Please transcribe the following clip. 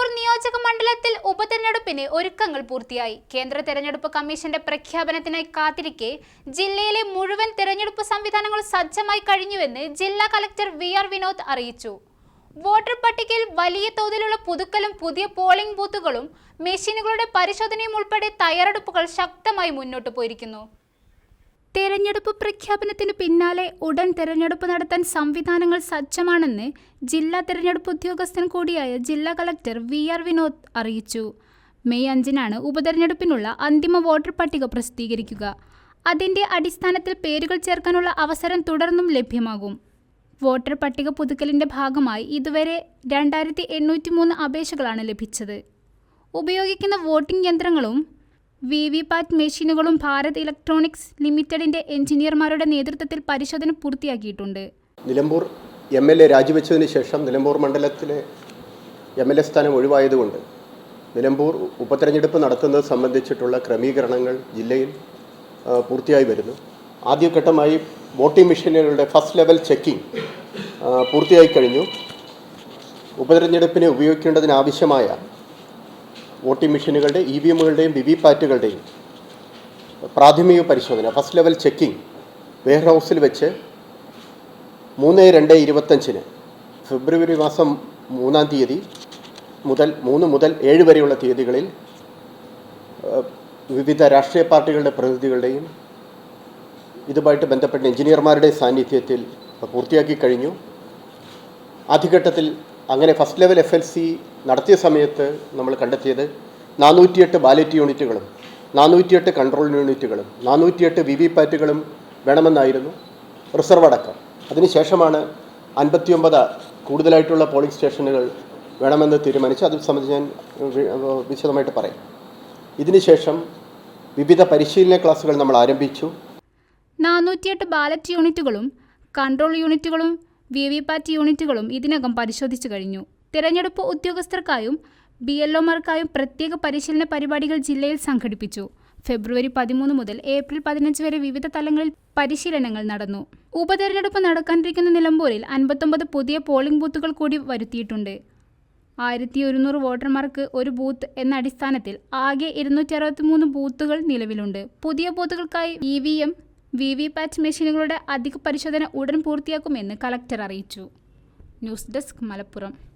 നിലമ്പൂർ നിയോജക മണ്ഡലത്തിൽ ഉപതെരഞ്ഞെടുപ്പിന് ഒരുക്കങ്ങൾ പൂർത്തിയായി. കേന്ദ്ര തെരഞ്ഞെടുപ്പ് കമ്മീഷന്റെ പ്രഖ്യാപനത്തിനായി കാത്തിരിക്കെ ജില്ലയിലെ മുഴുവൻ തെരഞ്ഞെടുപ്പ് സംവിധാനങ്ങൾ സജ്ജമായി കഴിഞ്ഞുവെന്ന് ജില്ലാ കലക്ടർ വി ആർ വിനോദ് അറിയിച്ചു. വോട്ടർ പട്ടികയിൽ വലിയ തോതിലുള്ള പുതുക്കലും പുതിയ പോളിംഗ് ബൂത്തുകളും മെഷീനുകളുടെ പരിശോധനയും ഉൾപ്പെടെ തയ്യാറെടുപ്പുകൾ ശക്തമായി മുന്നോട്ട് പോയിരിക്കുന്നു. തെരഞ്ഞെടുപ്പ് പ്രഖ്യാപനത്തിന് പിന്നാലെ ഉടൻ തെരഞ്ഞെടുപ്പ് നടത്താൻ സംവിധാനങ്ങൾ സജ്ജമാണെന്ന് ജില്ലാ തെരഞ്ഞെടുപ്പ് ഉദ്യോഗസ്ഥൻ കൂടിയായ ജില്ലാ കളക്ടർ വി ആർ വിനോദ് അറിയിച്ചു. മെയ് അഞ്ചിനാണ് ഉപതെരഞ്ഞെടുപ്പിനുള്ള അന്തിമ വോട്ടർ പട്ടിക പ്രസിദ്ധീകരിക്കുക. അതിന്റെ അടിസ്ഥാനത്തിൽ പേരുകൾ ചേർക്കാനുള്ള അവസരം തുടർന്നും ലഭ്യമാകും. വോട്ടർ പട്ടിക പുതുക്കലിന്റെ ഭാഗമായി ഇതുവരെ രണ്ടായിരത്തി എണ്ണൂറ്റി മൂന്ന് അപേക്ഷകളാണ് ലഭിച്ചത്. ഉപയോഗിക്കുന്ന വോട്ടിംഗ് യന്ത്രങ്ങളും വി വി പാറ്റ് മെഷീനുകളും ഭാരത് ഇലക്ട്രോണിക്സ് ലിമിറ്റഡിന്റെ എഞ്ചിനീയർമാരുടെ നേതൃത്വത്തിൽ പരിശോധന പൂർത്തിയാക്കിയിട്ടുണ്ട്. നിലമ്പൂർ എം എൽ എ രാജിവെച്ചതിന് ശേഷം നിലമ്പൂർ മണ്ഡലത്തിലെ എം എൽ എ സ്ഥാനം ഒഴിവായതുകൊണ്ട് നിലമ്പൂർ ഉപതെരഞ്ഞെടുപ്പ് നടത്തുന്നത് സംബന്ധിച്ചിട്ടുള്ള ക്രമീകരണങ്ങൾ ജില്ലയിൽ പൂർത്തിയായി വരുന്നു. ആദ്യഘട്ടമായി വോട്ടിംഗ് മെഷീനുകളുടെ ഫസ്റ്റ് ലെവൽ ചെക്കിംഗ് പൂർത്തിയായി കഴിഞ്ഞു. ഉപതെരഞ്ഞെടുപ്പിന് ഉപയോഗിക്കേണ്ടതിനാവശ്യമായ വോട്ടിംഗ് മെഷീനുകളുടെ ഇ വി എമ്മുകളുടെയും വി വി പാറ്റുകളുടെയും പ്രാഥമിക പരിശോധന ഫസ്റ്റ് ലെവൽ ചെക്കിംഗ് വെയർ ഹൗസിൽ വെച്ച് മൂന്ന് രണ്ട് ഇരുപത്തഞ്ചിന് ഫെബ്രുവരി മാസം മൂന്നാം തീയതി മുതൽ മൂന്ന് മുതൽ ഏഴ് വരെയുള്ള തീയതികളിൽ വിവിധ രാഷ്ട്രീയ പാർട്ടികളുടെ പ്രതിനിധികളുടെയും ഇതുമായിട്ട് ബന്ധപ്പെട്ട എഞ്ചിനീയർമാരുടെ സാന്നിധ്യത്തിൽ പൂർത്തിയാക്കി കഴിഞ്ഞു. ആദ്യഘട്ടത്തിൽ അങ്ങനെ first level F L C നടത്തിയ സമയത്ത് നമ്മൾ കണ്ടെത്തിയത് നാനൂറ്റിയെട്ട് ബാലറ്റ് യൂണിറ്റുകളും നാനൂറ്റിയെട്ട് കൺട്രോൾ യൂണിറ്റുകളും നാനൂറ്റിയെട്ട് വി വി പാറ്റുകളും വേണമെന്നായിരുന്നു റിസർവ് അടക്കം. അതിനുശേഷമാണ് അൻപത്തിയൊമ്പത് കൂടുതലായിട്ടുള്ള പോളിംഗ് സ്റ്റേഷനുകൾ വേണമെന്ന് തീരുമാനിച്ചു അത് സംബന്ധിച്ച് ഞാൻ വിശദമായിട്ട് പറയാം. ഇതിനുശേഷം വിവിധ പരിശീലന ക്ലാസ്സുകൾ നമ്മൾ ആരംഭിച്ചു. നാനൂറ്റിയെട്ട് ബാലറ്റ് യൂണിറ്റുകളും കൺട്രോൾ യൂണിറ്റുകളും വി വി പാറ്റ് യൂണിറ്റുകളും ഇതിനകം പരിശോധിച്ചു കഴിഞ്ഞു. തിരഞ്ഞെടുപ്പ് ഉദ്യോഗസ്ഥർക്കായും ബി എൽ ഒമാർക്കായും പ്രത്യേക പരിശീലന പരിപാടികൾ ജില്ലയിൽ സംഘടിപ്പിച്ചു. ഫെബ്രുവരി പതിമൂന്ന് മുതൽ ഏപ്രിൽ പതിനഞ്ച് വരെ വിവിധ തലങ്ങളിൽ പരിശീലനങ്ങൾ നടന്നു. ഉപതെരഞ്ഞെടുപ്പ് നടക്കാനിരിക്കുന്ന നിലമ്പൂരിൽ അൻപത്തൊമ്പത് പുതിയ പോളിംഗ് ബൂത്തുകൾ കൂടി വരുത്തിയിട്ടുണ്ട്. ആയിരത്തി ഒരുന്നൂറ് വോട്ടർമാർക്ക് ഒരു ബൂത്ത് എന്ന അടിസ്ഥാനത്തിൽ ആകെ ഇരുന്നൂറ്റി അറുപത്തി മൂന്ന് ബൂത്തുകൾ നിലവിലുണ്ട്. പുതിയ ബൂത്തുകൾക്കായി E V M V V PAT മെഷീനുകളുടെ അധിക പരിശോധന ഉടൻ പൂർത്തിയാക്കുമെന്ന് കളക്ടർ അറിയിച്ചു. News desk Malappuram.